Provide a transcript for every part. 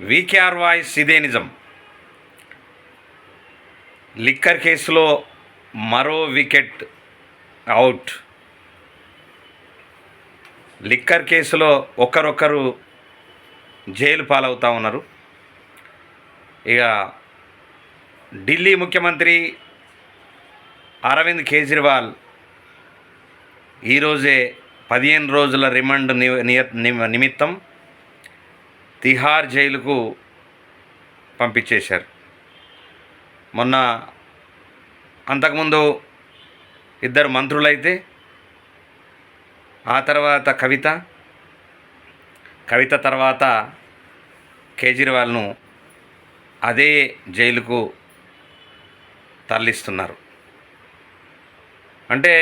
VKR voice ఇదే నిజం liquor కేసులో మరో వికెట్ అవుట్. లిక్కర్ కేసులో ఒకరొకరు జైలు పాలవుతూ ఉన్నారు. ఇక ఢిల్లీ ముఖ్యమంత్రి అరవింద్ కేజ్రీవాల్ ఈరోజే పదిహేను రోజుల రిమాండ్ నియ- ని- నిమిత్తం తిహార్ జైలుకు పంపించేశారు. మొన్న అంతకుముందు ఇద్దరు మంత్రులైతే ఆ తర్వాత కవిత కవిత తర్వాత కేజ్రీవాల్ను అదే జైలుకు తరలిస్తున్నారు. అంటే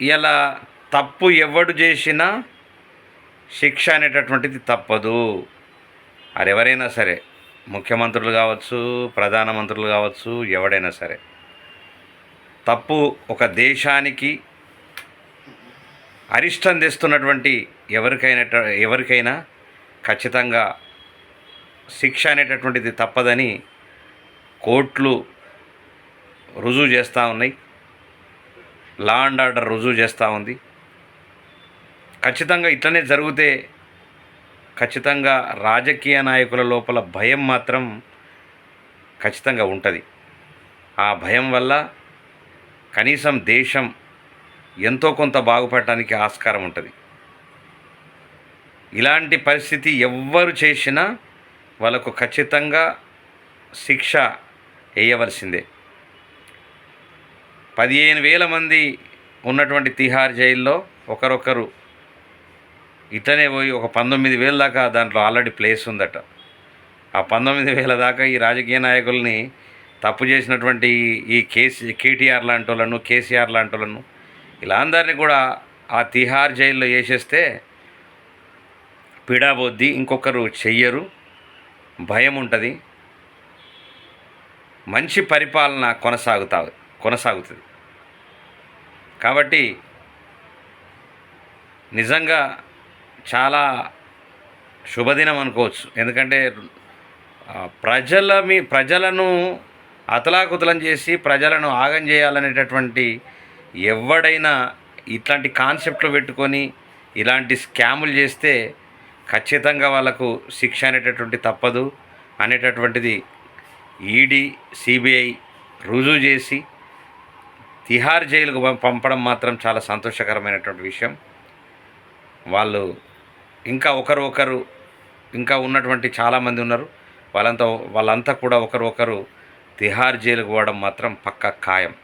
ఇలా తప్పు ఎవడు చేసినా శిక్ష అనేటటువంటిది తప్పదు. అది ఎవరైనా సరే ముఖ్యమంత్రులు కావచ్చు ప్రధానమంత్రులు కావచ్చు ఎవడైనా సరే తప్పు ఒక దేశానికి అరిష్టం తెస్తున్నటువంటి ఎవరికైనా ఎవరికైనా ఖచ్చితంగా శిక్ష అనేటటువంటిది తప్పదని కోర్టులు రుజువు చేస్తూ ఉన్నాయి. లా అండ్ ఆర్డర్ రుజువు చేస్తూ ఉంది. ఖచ్చితంగా ఇట్లనే జరిగితే ఖచ్చితంగా రాజకీయ నాయకుల లోపల భయం మాత్రం ఖచ్చితంగా ఉంటుంది. ఆ భయం వల్ల కనీసం దేశం ఎంతో కొంత బాగుపడటానికి ఆస్కారం ఉంటుంది. ఇలాంటి పరిస్థితి ఎవ్వరు చేసినా వాళ్ళకు ఖచ్చితంగా శిక్ష వేయవలసిందే. పదిహేను వేల మంది ఉన్నటువంటి తిహార్ జైల్లో ఒకరొకరు ఇతనే పోయి ఒక పంతొమ్మిది వేల దాకా దాంట్లో ఆల్రెడీ ప్లేస్ ఉందట. ఆ పంతొమ్మిది వేల దాకా ఈ రాజకీయ నాయకుల్ని తప్పు చేసినటువంటి ఈ కేసీ కేటీఆర్ లాంటి వాళ్ళను కేసీఆర్ లాంటి వాళ్ళను ఇలా అందరినీ కూడా ఆ తిహార్ జైల్లో వేసేస్తే పిడాబొద్ది ఇంకొకరు చెయ్యరు. భయం ఉంటుంది. మంచి పరిపాలన కొనసాగుతా కొనసాగుతుంది. కాబట్టి నిజంగా చాలా శుభదినం అనుకోవచ్చు. ఎందుకంటే ప్రజల మీ ప్రజలను అతలాకుతలం చేసి ప్రజలను ఆగం చేయాలనేటటువంటి ఎవడైనా ఇట్లాంటి కాన్సెప్ట్లు పెట్టుకొని ఇలాంటి స్కాములు చేస్తే ఖచ్చితంగా వాళ్ళకు శిక్ష అనేటటువంటి తప్పదు. అనేటటువంటిది ఈడీ సిబిఐ రుజువు చేసి తిహార్ జైలుకు పంపడం మాత్రం చాలా సంతోషకరమైనటువంటి విషయం. వాళ్ళు ఇంకా ఒకరు ఒకరు ఇంకా ఉన్నటువంటి చాలామంది ఉన్నారు. వాళ్ళంతా వాళ్ళంతా కూడా ఒకరు ఒకరు తిహార్ జైలుకు పోవడం మాత్రం పక్కా ఖాయం.